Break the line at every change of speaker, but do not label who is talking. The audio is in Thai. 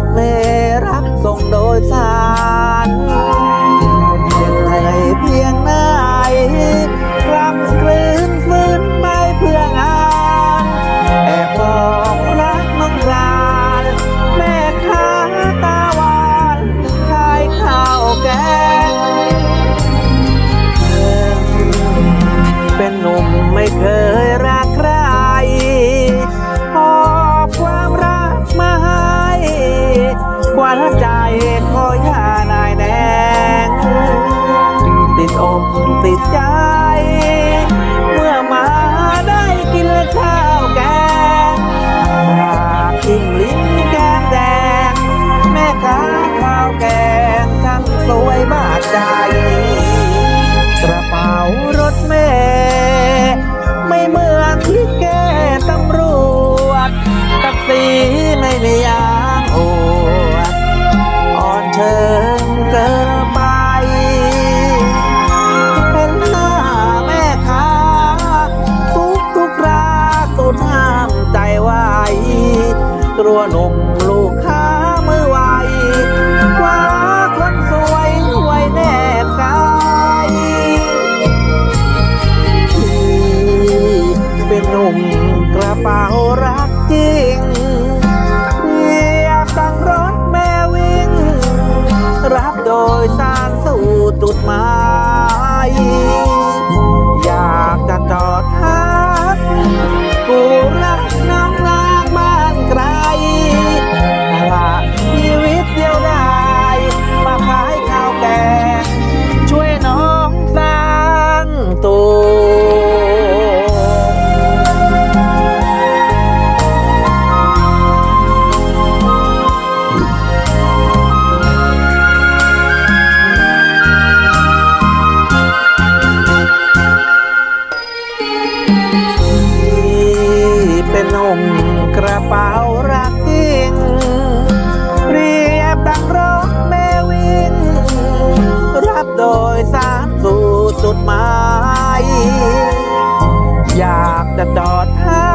ถเมล์รับส่งโดยสาร กว่าใจขอย่านายแนงติดอกติดใจ เมื่อมาได้กินข้าวแกงปากอิ่มลิ้นแก้มแดง แม่ค้าข้าวแกงช่างสวยบาดใจ กระเป๋ารถเมย์ไม่เหมือนที่แกตำรวจตักสีไม่มี เกินไปเป็นหน้าแม่ค้าทุกทุกราสุดห้ามใจไว้กลัวหนุ่ม จุดหมาย หมาย อยากจะจอดให้